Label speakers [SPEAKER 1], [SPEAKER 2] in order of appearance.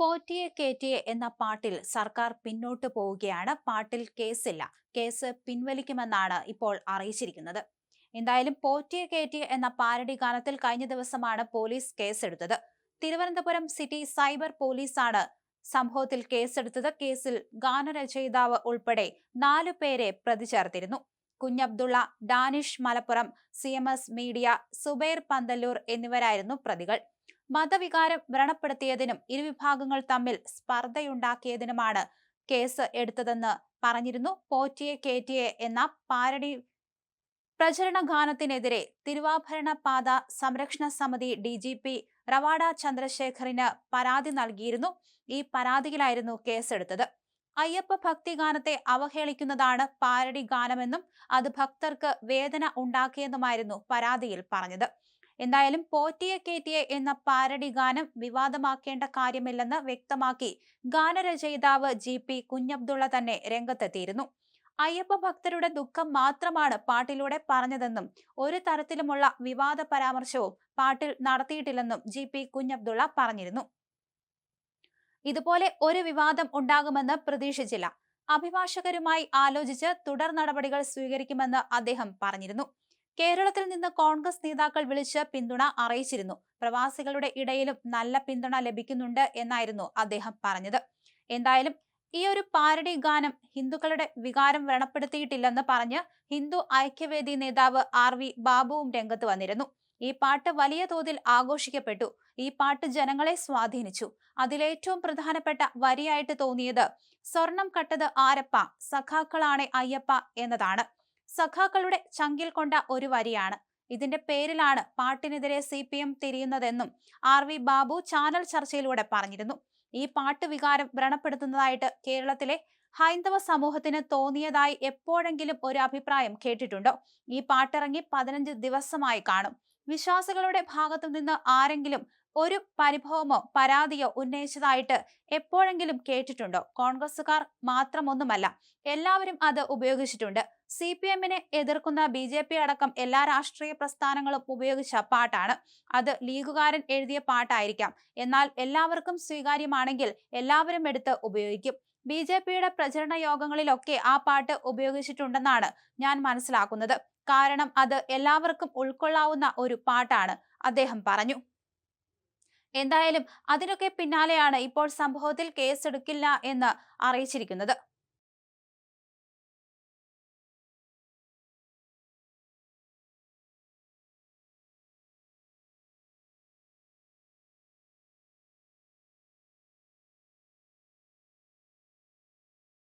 [SPEAKER 1] പോറ്റിയെ കേറ്റിയെ എന്ന പാട്ടിൽ സർക്കാർ പിന്നോട്ട് പോവുകയാണ്. പാട്ടിൽ കേസില്ല. കേസ് പിൻവലിക്കുമെന്നാണ് ഇപ്പോൾ അറിയിച്ചിരിക്കുന്നത്. എന്തായാലും പോറ്റിയെ കേറ്റിയെ എന്ന പാരടി ഗാനത്തിൽ കഴിഞ്ഞ ദിവസമാണ് പോലീസ് കേസെടുത്തത്. തിരുവനന്തപുരം സിറ്റി സൈബർ പോലീസാണ് സംഭവത്തിൽ കേസെടുത്തത്. കേസിൽ ഗാനരചയിതാവ് ഉൾപ്പെടെ നാലു പേരെ പ്രതി ചേർത്തിരുന്നു കുഞ്ഞബ്ദുള്ള ഡാനിഷ് മലപ്പുറം സി മീഡിയ സുബൈർ പന്തല്ലൂർ എന്നിവരായിരുന്നു പ്രതികൾ. മതവികാരം വ്രണപ്പെടുത്തിയതിനും ഇരുവിഭാഗങ്ങൾ തമ്മിൽ സ്പർദ്ധയുണ്ടാക്കിയതിനുമാണ് കേസ് എടുത്തതെന്ന് പറഞ്ഞിരുന്നു. പോറ്റിയെ കേറ്റിയെ എന്ന പാരടി പ്രചരണ ഗാനത്തിനെതിരെ തിരുവാഭരണ പാത സംരക്ഷണ സമിതി ഡി ജി പി റവാഡ ചന്ദ്രശേഖറിന് പരാതി നൽകിയിരുന്നു. ഈ പരാതിയിലായിരുന്നു കേസെടുത്തത്. അയ്യപ്പ ഭക്തി ഗാനത്തെ അവഹേളിക്കുന്നതാണ് പാരടി ഗാനമെന്നും അത് ഭക്തർക്ക് വേദന ഉണ്ടാക്കിയെന്നുമായിരുന്നു പരാതിയിൽ പറഞ്ഞത്. എന്തായാലും പോറ്റിയെ കേറ്റിയെ എന്ന പാരഡി ഗാനം വിവാദമാക്കേണ്ട കാര്യമില്ലെന്ന് വ്യക്തമാക്കി ഗാനരചയിതാവ് ജി പി കുഞ്ഞബ്ദുള്ള തന്നെ രംഗത്തെത്തിയിരുന്നു. അയ്യപ്പ ഭക്തരുടെ ദുഃഖം മാത്രമാണ് പാട്ടിലൂടെ പറഞ്ഞതെന്നും ഒരു തരത്തിലുമുള്ള വിവാദ പരാമർശവും പാട്ടിൽ നടത്തിയിട്ടില്ലെന്നും ജി പി കുഞ്ഞബ്ദുള്ള പറഞ്ഞിരുന്നു. ഇതുപോലെ ഒരു വിവാദം ഉണ്ടാകുമെന്ന് പ്രതീക്ഷിച്ചില്ല. അഭിഭാഷകരുമായി ആലോചിച്ച് തുടർ നടപടികൾ സ്വീകരിക്കുമെന്ന് അദ്ദേഹം പറഞ്ഞിരുന്നു. കേരളത്തിൽ നിന്ന് കോൺഗ്രസ് നേതാക്കൾ വിളിച്ച് പിന്തുണ അറിയിച്ചിരുന്നു. പ്രവാസികളുടെ ഇടയിലും നല്ല പിന്തുണ ലഭിക്കുന്നുണ്ട് എന്നായിരുന്നു അദ്ദേഹം പറഞ്ഞത്. എന്തായാലും ഈ ഒരു പാരഡി ഗാനം ഹിന്ദുക്കളുടെ വികാരം വ്രണപ്പെടുത്തിയിട്ടില്ലെന്ന് പറഞ്ഞ് ഹിന്ദു ഐക്യവേദി നേതാവ് ആർ വി ബാബുവും രംഗത്ത് വന്നിരുന്നു. ഈ പാട്ട് വലിയ തോതിൽ ആഘോഷിക്കപ്പെട്ടു. ഈ പാട്ട് ജനങ്ങളെ സ്വാധീനിച്ചു. അതിലേറ്റവും പ്രധാനപ്പെട്ട വരിയായിട്ട് തോന്നിയത് സ്വർണം കട്ടത് ആരപ്പ സഖാക്കളാണ് അയ്യപ്പ എന്നതാണ്. സഖാക്കളുടെ ചങ്കിൽ കൊണ്ട ഒരു വരിയാണ്. ഇതിന്റെ പേരിലാണ് പാട്ടിനെതിരെ സി പി എം തിരിയുന്നതെന്നും ആർ വി ബാബു ചാനൽ ചർച്ചയിലൂടെ പറഞ്ഞിരുന്നു. ഈ പാട്ട് വികാരം വ്രണപ്പെടുത്തുന്നതായിട്ട് കേരളത്തിലെ ഹൈന്ദവ സമൂഹത്തിന് തോന്നിയതായി എപ്പോഴെങ്കിലും ഒരു അഭിപ്രായം കേട്ടിട്ടുണ്ടോ? ഈ പാട്ടിറങ്ങി പതിനഞ്ച് ദിവസമായി കാണും. വിശ്വാസികളുടെ ഭാഗത്തു നിന്ന് ആരെങ്കിലും ഒരു പരിഭവമോ പരാതിയോ ഉന്നയിച്ചതായിട്ട് എപ്പോഴെങ്കിലും കേട്ടിട്ടുണ്ടോ? കോൺഗ്രസുകാർ മാത്രമൊന്നുമല്ല എല്ലാവരും അത് ഉപയോഗിച്ചിട്ടുണ്ട്. സി പി എമ്മിനെ എതിർക്കുന്ന ബി ജെ പി അടക്കം എല്ലാ രാഷ്ട്രീയ പ്രസ്ഥാനങ്ങളും ഉപയോഗിച്ച പാട്ടാണ്. അത് ലീഗുകാരൻ എഴുതിയ പാട്ടായിരിക്കാം. എന്നാൽ എല്ലാവർക്കും സ്വീകാര്യമാണെങ്കിൽ എല്ലാവരും എടുത്ത് ഉപയോഗിക്കും. ബി ജെ പിയുടെ പ്രചരണ യോഗങ്ങളിലൊക്കെ ആ പാട്ട് ഉപയോഗിച്ചിട്ടുണ്ടെന്നാണ് ഞാൻ മനസ്സിലാക്കുന്നത്. കാരണം അത് എല്ലാവർക്കും ഉൾക്കൊള്ളാവുന്ന ഒരു പാട്ടാണ് അദ്ദേഹം പറഞ്ഞു. എന്തായാലും അതിനൊക്കെ പിന്നാലെയാണ് ഇപ്പോൾ സംഭവത്തിൽ കേസെടുക്കില്ല എന്ന് അറിയിച്ചിരിക്കുന്നത്.